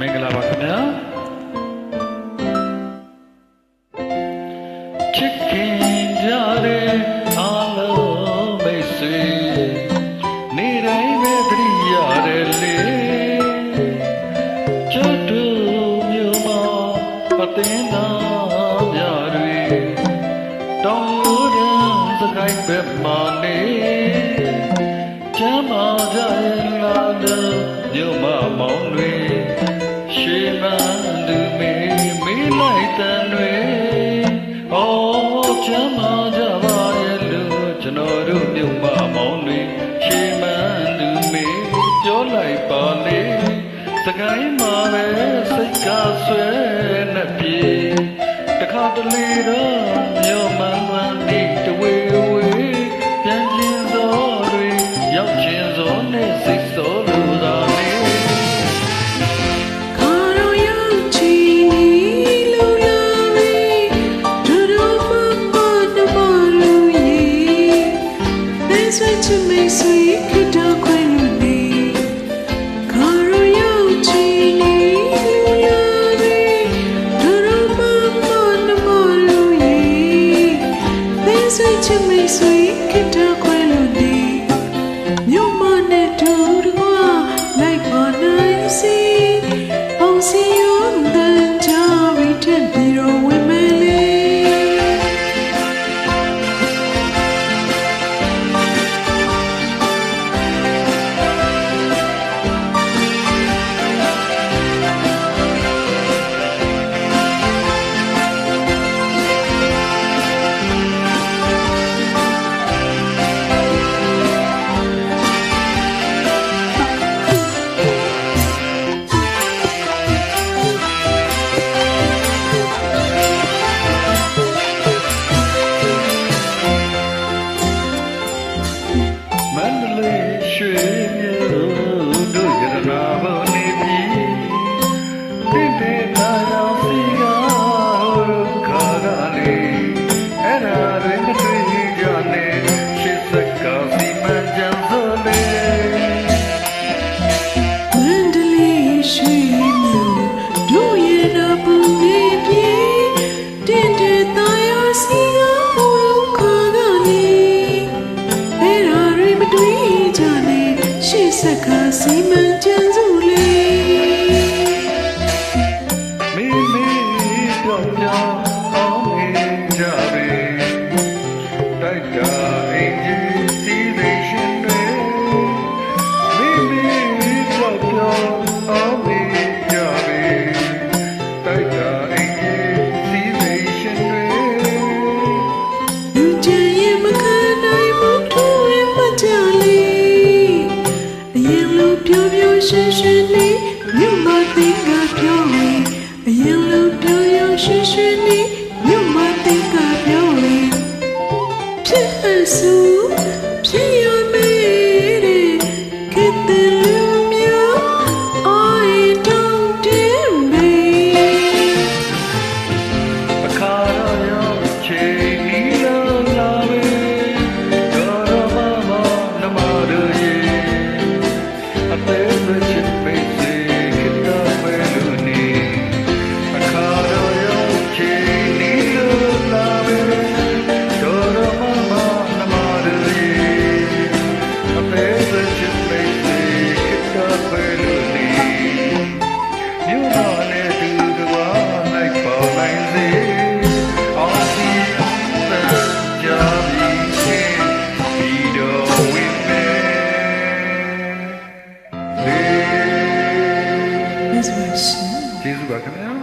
မင်္ဂလာပါခင်ဗျာချစ်ခင်ကြတဲ့အားလုံးမိတ်ဆွေနေတိုင်းပဲသတိရတယ်လေချွတ်တူမြို့မှာပတင်နာမြတွေတောင်ရိုးတန်းစကိုင်းဘက်မှာနေကျမ်းမာကြရင်လာတဲ့မြို့မမောင်တွေ လိုက်တဲ့တွေအော်ကျမ်းမာကြပါရဲ့လို့ကျွန်တော်တို့မြို့မမောင်တွေရှေးမန်းသူမေပြောလိုက်ပါလေစကိုင်းမှာပဲစိတ်ကဆွဲနဲ့ပြေတခါတလေတော့မြို့မမှန်ဒီတဝေဝေပြန်ကျင်စောတွေရောက်ခြင်းစောနဲ့စိတ် နေဆွချမေဆွေခတ ရှေ့ဆ ရင်လိုပြောပြောရှင်းရှင်းလေးမြို့မသိကပြောလေးအရင်လိုပြောရရှင်းရှင်းလေးမြို့မသိကပြောလေးဖြစ်အဆူ American.